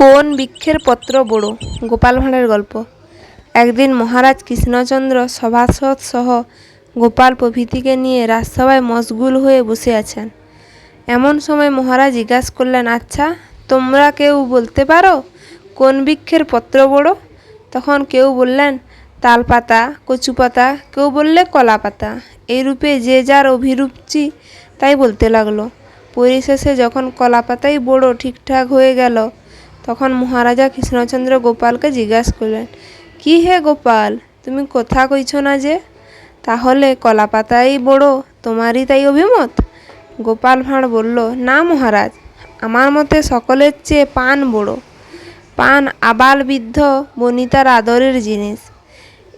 কোন বৃক্ষের পত্র বড়? গোপাল ভাঁড়ের গল্প। একদিন মহারাজ কৃষ্ণচন্দ্র সভাসদ সহ গোপাল প্রভৃতিকে নিয়ে রাজসভায় মশগুল হয়ে বসে আছেন। এমন সময় মহারাজ জিজ্ঞাসা করলেন আচ্ছা তোমরা কেউ বলতে পারো কোন বৃক্ষের পত্র বড়? তখন কেউ বললেন তাল পাতা কচু পাতা কেউ বললে কলা পাতা এইরূপে যে যার অভিরুচি তাই বলতে লাগল। পরিশেষে যখন কলা পাতাই বড় ঠিকঠাক হয়ে গেল তখন মহারাজা কৃষ্ণচন্দ্র গোপালকে জিজ্ঞাসা করলেন, কি হে গোপাল? তুমি কথা কইছ না যে? তাহলে কলা পাতাই বড়, তোমারই তাই অভিমত? গোপাল ভাঁড় বলল, না মহারাজ, আমার মতে সকলের চেয়ে পান বড়। পান আবাল বৃদ্ধ বনিতার আদরের জিনিস।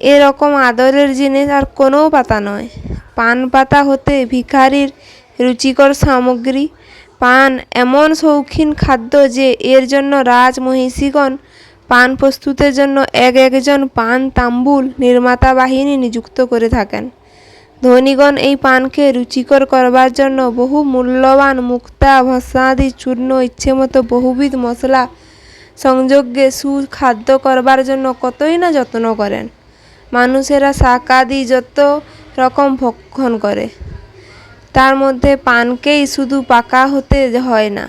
এরকম আদরের জিনিস আর কোনো পাতা নয়। পান পাতা হতে ভিখারির রুচিকর সামগ্রী পান এমন শৌখিন খাদ্য যে এর জন্য রাজ মহিষীগণ পান প্রস্তুতের জন্য এক একজন পান তাম্বুল নির্মাতা বাহিনী নিযুক্ত করে থাকেন। ধনীগণ এই পানকে রুচিকর করবার জন্য বহু মূল্যবান মুক্তা, ভস্মাদি, চূর্ণ, ইচ্ছেমতো বহুবিধ মশলা সংযোগে সুখাদ্য করবার জন্য কতই না যত্ন করেন। মানুষেরা শাকাদি যত রকম ভক্ষণ করে। তার মধ্যে পানকেই শুধু পাকা হতে হয় না,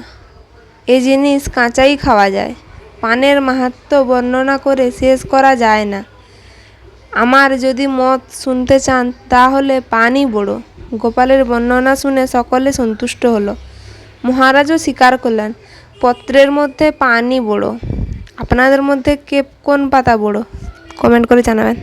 এ জিনিস কাঁচাই খাওয়া যায়। পানের মাহাত্ম্য বর্ণনা করে শেষ করা যায় না। আমার যদি মত শুনতে চান, তাহলে পানই বড়। গোপালের বর্ণনা শুনে সকলে সন্তুষ্ট হলো। মহারাজও স্বীকার করলেন, পত্রের মধ্যে পানই বড়। আপনাদের মধ্যে কে কোন পাতা বড়। কমেন্ট করে জানাবেন।